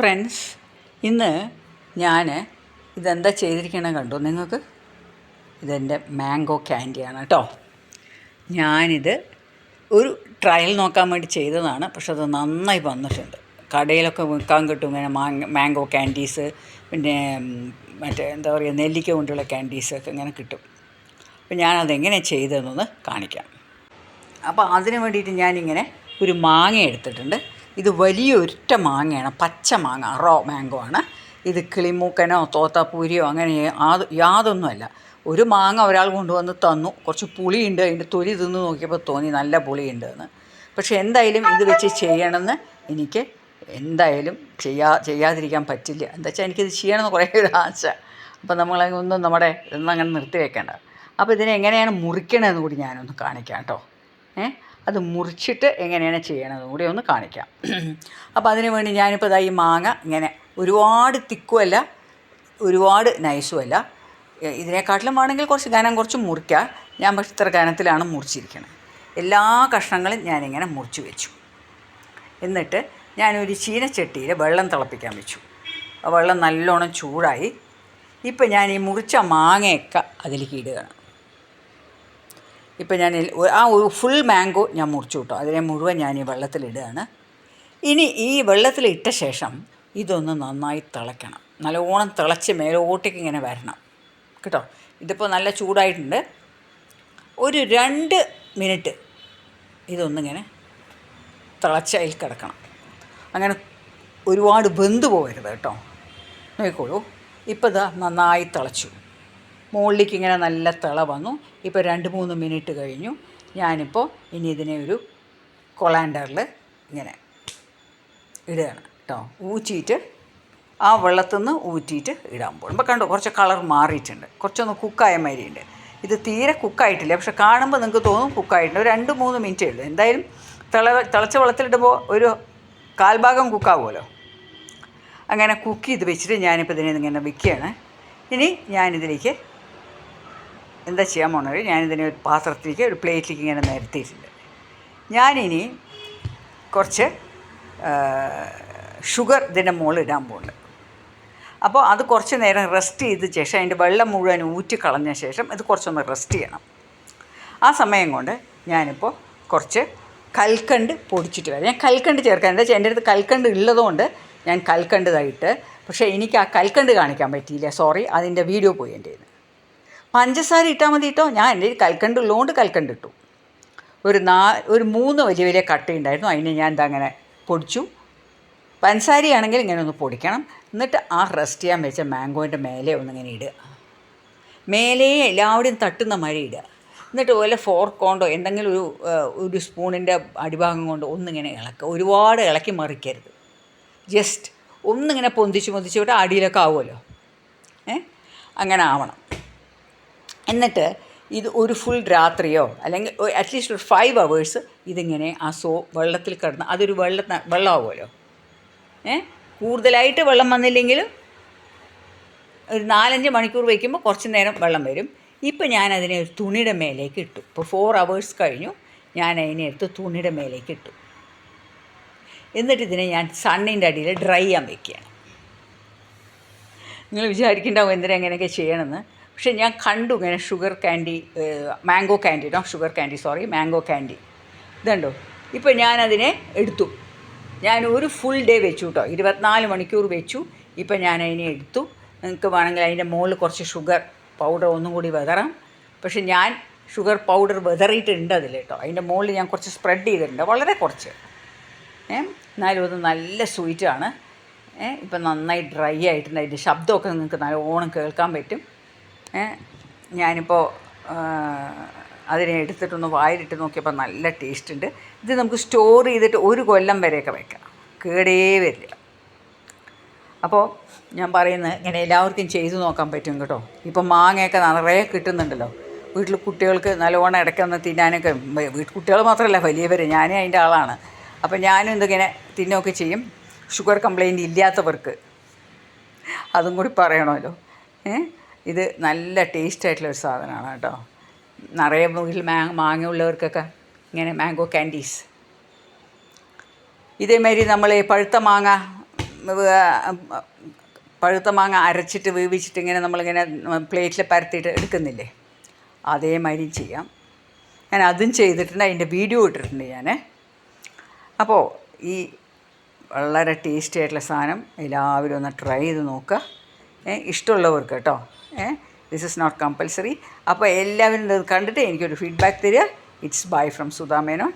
Friends ഇന്ന് ഞാൻ ഇതെന്താ ചെയ്തിരിക്കണത് കണ്ടോ നിങ്ങൾക്ക്? ഇതെന്റെ മാംഗോ ക്യാൻഡിയാണ് കേട്ടോ. ഞാനിത് ഒരു ട്രയൽ നോക്കാൻ വേണ്ടി ചെയ്തതാണ്. പക്ഷെ അത് നന്നായി വന്നിട്ടുണ്ട്. കടയിലൊക്കെ വിൽക്കാൻ കിട്ടും. ഇങ്ങനെ മാംഗോ ക്യാൻഡീസ് പിന്നെ മറ്റേ എന്താ പറയുക നെല്ലിക്ക കൊണ്ടുള്ള ക്യാൻഡീസൊക്കെ ഇങ്ങനെ കിട്ടും. അപ്പം ഞാനതെങ്ങനെ ചെയ്തതെന്നൊന്ന് കാണിക്കാം. അപ്പോൾ അതിന് വേണ്ടിയിട്ട് ഞാനിങ്ങനെ ഒരു മാങ്ങ എടുത്തിട്ടുണ്ട്. ഇത് വലിയൊരൊറ്റ മാങ്ങയാണ് പച്ച മാങ്ങ റോ മാങ്കോ ആണ്. ഇത് കിളിമൂക്കനോ തോത്താപ്പൂരിയോ അങ്ങനെ യാത് യാതൊന്നുമല്ല. ഒരു മാങ്ങ ഒരാൾ കൊണ്ടുവന്ന് തന്നു. കുറച്ച് പുളിയുണ്ട്. അതിന്റെ തൊലി തിന്ന് നോക്കിയപ്പോൾ തോന്നി നല്ല പുളിയുണ്ട് എന്ന്. പക്ഷെ എന്തായാലും ഇത് വെച്ച് ചെയ്യണമെന്ന് എനിക്ക് എന്തായാലും ചെയ്യാ ചെയ്യാതിരിക്കാൻ പറ്റില്ല. എന്താ വെച്ചാൽ എനിക്കിത് ചെയ്യണമെന്ന് കുറേ ഒരു ആശ. അപ്പോൾ നമ്മളൊന്നും നമ്മുടെ ഇതൊന്നും അങ്ങനെ നിർത്തി വെക്കേണ്ട. അപ്പോൾ ഇതിനെ എങ്ങനെയാണ് കൂടി ഞാനൊന്ന് കാണിക്കാം കേട്ടോ. ഏ? അത് മുറിച്ചിട്ട് എങ്ങനെയാണ് ചെയ്യണതെന്ന് കൂടി ഒന്ന് കാണിക്കാം. അപ്പോൾ അതിന് വേണ്ടി ഞാനിപ്പോൾ ഈ മാങ്ങ ഇങ്ങനെ ഒരുപാട് തിക്കുമല്ല ഒരുപാട് നൈസുമല്ല ഇതിനെക്കാട്ടിലും വേണമെങ്കിൽ കുറച്ച് ഘനം കുറച്ച് മുറിക്കാം. ഞാൻ പക്ഷെ ഇത്ര ഘനത്തിലാണ് മുറിച്ചിരിക്കുന്നത് എല്ലാ കഷ്ണങ്ങളും ഞാനിങ്ങനെ മുറിച്ച് വെച്ചു. എന്നിട്ട് ഞാനൊരു ചീനച്ചട്ടിയിൽ വെള്ളം തിളപ്പിക്കാൻ വെച്ചു. ആ വെള്ളം നല്ലോണം ചൂടായി. ഇപ്പം ഞാൻ ഈ മുറിച്ച മാങ്ങയൊക്കെ അതിലേക്ക് ഇടുകയാണ്. ഇപ്പം ഞാൻ ആ ഒരു ഫുൾ മാംഗോ ഞാൻ മുറിച്ചു കിട്ടും. അതിനെ മുഴുവൻ ഞാൻ ഈ വെള്ളത്തിലിടുകയാണ്. ഇനി ഈ വെള്ളത്തിലിട്ട ശേഷം ഇതൊന്ന് നന്നായി തിളയ്ക്കണം. നല്ലോണം തിളച്ച് മേലോട്ടേക്ക് ഇങ്ങനെ വരണം. കേട്ടോ? ഇതിപ്പോൾ നല്ല ചൂടായിട്ടുണ്ട്. ഒരു രണ്ട് മിനിറ്റ് ഇതൊന്നിങ്ങനെ തിളച്ചയിൽ കിടക്കണം. അങ്ങനെ ഒരുപാട് ബന്ധു പോകരുത് കേട്ടോ. നോക്കിക്കോളൂ. ഇപ്പോൾ ഇതാ നന്നായി തിളച്ചു. മുകളിലേക്ക് ഇങ്ങനെ നല്ല തിള വന്നു. ഇപ്പോൾ രണ്ട് മൂന്ന് മിനിറ്റ് കഴിഞ്ഞു. ഞാനിപ്പോൾ ഇനി ഇതിനെ ഒരു കൊളാൻഡറിൽ ഇങ്ങനെ ഇടുകയാണ് കേട്ടോ. ഊറ്റിയിട്ട് ആ വെള്ളത്തിൽ നിന്ന് ഊറ്റിയിട്ട് ഇടാൻ പോകും ഇപ്പോൾ കണ്ടോ കുറച്ച് കളർ മാറിയിട്ടുണ്ട്. കുറച്ചൊന്ന് കുക്കായ മാതിരിയുണ്ട്. ഇത് തീരെ കുക്കായിട്ടില്ല പക്ഷെ കാണുമ്പോൾ നിങ്ങൾക്ക് തോന്നും കുക്കായിട്ടുണ്ട് ഒരു രണ്ട് മൂന്ന് മിനിറ്റേ ഉള്ളൂ. എന്തായാലും തിള തിളച്ച വെള്ളത്തിലിടുമ്പോൾ ഒരു കാൽഭാഗം കുക്കാവുമല്ലോ അങ്ങനെ കുക്ക് ചെയ്ത് വെച്ചിട്ട് ഞാനിപ്പോൾ ഇതിനെ ഇങ്ങനെ വെക്കുകയാണ്. ഇനി ഞാനിതിലേക്ക് എന്താ ചെയ്യാൻ പോണത്? ഞാനിതിനെ ഒരു പാത്രത്തിലേക്ക് ഒരു പ്ലേറ്റിലേക്ക് ഇങ്ങനെ നിരത്തിയിട്ടുണ്ട്. ഞാനിനി കുറച്ച് ഷുഗർ ഇതിന്റെ മുകളിൽ ഇടാൻ പോകുന്നുണ്ട് അപ്പോൾ അത് കുറച്ച് നേരം റെസ്റ്റ് ചെയ്ത ശേഷം അതിന്റെ വെള്ളം മുഴുവൻ ഊറ്റി കളഞ്ഞ ശേഷം ഇത് കുറച്ചൊന്ന് റെസ്റ്റ് ചെയ്യണം. ആ സമയം കൊണ്ട് ഞാനിപ്പോൾ കുറച്ച് കൽക്കണ്ട് പൊടിച്ചിട്ട് വരാം. ഞാൻ കൽക്കണ്ട് ചേർക്കാൻ എന്താ വെച്ചാൽ എന്റെ അടുത്ത് കൽക്കണ്ട് ഉള്ളതുകൊണ്ട് ഞാൻ കൽക്കണ്ട് ഇതായിട്ട് പക്ഷേ എനിക്ക് ആ കൽക്കണ്ട് കാണിക്കാൻ പറ്റിയില്ല. സോറി അതിന്റെ വീഡിയോ പോയി എന്റെ. പഞ്ചസാര ഇട്ടാൽ മതി കേട്ടോ ഞാൻ എന്റെ കൽക്കണ്ടുള്ളതുകൊണ്ട് കൽക്കണ്ട് ഉള്ളതുകൊണ്ട് കൽക്കണ്ട് ഇട്ടു ഒരു നാ ഒരു മൂന്ന് വലിയ വലിയ കട്ടയുണ്ടായിരുന്നു. അതിനെ ഞാൻ എന്താ അങ്ങനെ പൊടിച്ചു. പഞ്ചസാരയാണെങ്കിൽ ഇങ്ങനെ ഒന്ന് പൊടിക്കണം. എന്നിട്ട് ആ റെസ്റ്റ് ചെയ്യാൻ വെച്ച മാംഗോന്റെ മേലെ ഒന്നിങ്ങനെ ഇടുക. മേലേ എല്ലാവരും തട്ടുന്ന മഴ ഇടുക. എന്നിട്ട് വല്ല ഫോർക്ക് കൊണ്ടോ എന്തെങ്കിലും ഒരു ഒരു സ്പൂണിന്റെ അടിഭാഗം കൊണ്ടോ ഒന്നിങ്ങനെ ഇളക്കുക. ഒരുപാട് ഇളക്കി മറിക്കരുത്. ജസ്റ്റ് ഒന്നിങ്ങനെ പൊന്തിച്ച് പൊന്തിച്ച് വിട്ട് അടിയിലൊക്കെ ആവുമല്ലോ. ഏ? അങ്ങനെ ആവണം. എന്നിട്ട് ഇത് ഒരു ഫുൾ രാത്രിയോ അല്ലെങ്കിൽ അറ്റ്ലീസ്റ്റ് ഒരു ഫൈവ് അവേഴ്സ് ഇതിങ്ങനെ ആ സോ വെള്ളത്തിൽ കിടന്ന് അതൊരു വെള്ള വെള്ളമാവുമല്ലോ. ഏ? കൂടുതലായിട്ട് വെള്ളം വന്നില്ലെങ്കിലും ഒരു നാലഞ്ച് മണിക്കൂർ വയ്ക്കുമ്പോൾ കുറച്ച് നേരം വെള്ളം വരും. ഇപ്പം അതിനെ ഒരു തുണിയുടെ മേലേക്ക് ഇട്ടു. ഇപ്പോൾ ഫോർ അവേഴ്സ് കഴിഞ്ഞു ഞാൻ അതിനെ എടുത്ത് തുണിയുടെ മേലേക്ക് ഇട്ടു. എന്നിട്ട് ഇതിനെ ഞാൻ സണ്ണിന്റെ അടിയിൽ ഡ്രൈ ചെയ്യാൻ വയ്ക്കുകയാണ് നിങ്ങൾ വിചാരിക്കേണ്ടാവും എന്തിനാ എങ്ങനെയൊക്കെ ചെയ്യണമെന്ന്. പക്ഷേ ഞാൻ കണ്ടു ഇങ്ങനെ sugar candy mango candy no sugar candy sorry mango candy ഇതുണ്ടോ? ഇപ്പോൾ ഞാനതിനെ എടുത്തു. ഞാൻ ഒരു ഫുൾ ഡേ വെച്ചു കേട്ടോ ഇരുപത്തിനാല് മണിക്കൂർ വെച്ചു. ഇപ്പം ഞാൻ അതിനെ എടുത്തു. നിങ്ങൾക്ക് വേണമെങ്കിൽ അതിന്റെ മുകളിൽ കുറച്ച് ഷുഗർ പൗഡർ ഒന്നും കൂടി വെതറാം. പക്ഷെ ഞാൻ ഷുഗർ പൗഡർ വെതറിയിട്ടുണ്ട് അതിൽ കേട്ടോ അതിന്റെ മുകളിൽ ഞാൻ കുറച്ച് സ്പ്രെഡ് ചെയ്തിട്ടുണ്ട്. വളരെ കുറച്ച്. ഏ എന്നാലും അത് നല്ല സ്വീറ്റാണ് ഏ ഇപ്പം നന്നായി ഡ്രൈ ആയിട്ടുണ്ട്. അതിന്റെ ശബ്ദമൊക്കെ നിങ്ങൾക്ക് നല്ലോണം കേൾക്കാൻ പറ്റും. ഞാനിപ്പോൾ അതിനെ എടുത്തിട്ടൊന്ന് വായിലിട്ട് നോക്കിയപ്പോൾ നല്ല ടേസ്റ്റ് ഉണ്ട് ഇത് നമുക്ക് സ്റ്റോർ ചെയ്തിട്ട് ഒരു കൊല്ലം വരെയൊക്കെ വെക്കാം. കേടേ വരില്ല. അപ്പോൾ ഞാൻ പറയുന്നത് ഇങ്ങനെ എല്ലാവർക്കും ചെയ്തു നോക്കാൻ പറ്റും കേട്ടോ. ഇപ്പം മാങ്ങയൊക്കെ നിറയെ കിട്ടുന്നുണ്ടല്ലോ. വീട്ടിൽ കുട്ടികൾക്ക് നല്ലവണ്ണം ഇടയ്ക്കൊന്ന് തിന്നാനൊക്കെ കുട്ടികൾ മാത്രമല്ല വലിയവർ ഞാനും അതിന്റെ ആളാണ്. അപ്പോൾ ഞാനും ഇതിങ്ങനെ തിന്നൊക്കെ ചെയ്യും. ഷുഗർ കംപ്ലയിന്റ് ഇല്ലാത്തവർക്ക്. അതും കൂടി പറയണമല്ലോ. ഏ? ഇത് നല്ല ടേസ്റ്റ് ആയിട്ടുള്ള ഒരു സാധനമാണ് കേട്ടോ. നിറയെ വീട്ടിൽ മാ മാങ്ങ ഉള്ളവർക്കൊക്കെ ഇങ്ങനെ മാംഗോ ക്യാൻഡീസ് ഇതേമാതിരി നമ്മൾ പഴുത്ത മാങ്ങ പഴുത്ത മാങ്ങ അരച്ചിട്ട് വേവിച്ചിട്ട് ഇങ്ങനെ നമ്മളിങ്ങനെ പ്ലേറ്റിൽ പരത്തിയിട്ട് എടുക്കുന്നില്ലേ? അതേമാതിരി ചെയ്യാം. ഞാൻ അതും ചെയ്തിട്ടുണ്ട് അതിന്റെ വീഡിയോ ഇട്ടിട്ടുണ്ട് ഞാൻ അപ്പോൾ ഈ വളരെ ടേസ്റ്റി ആയിട്ടുള്ള സാധനം എല്ലാവരും ഒന്ന് ട്രൈ ചെയ്ത് നോക്കുക. ഇഷ്ടമുള്ളവർക്ക് കേട്ടോ. ദിസ് ഇസ് നോട്ട് കമ്പൽസറി അപ്പോൾ എല്ലാവരും ഇത് കണ്ടിട്ട് എനിക്കൊരു ഫീഡ്ബാക്ക് തരിക. It's bye from സുധാമേനോ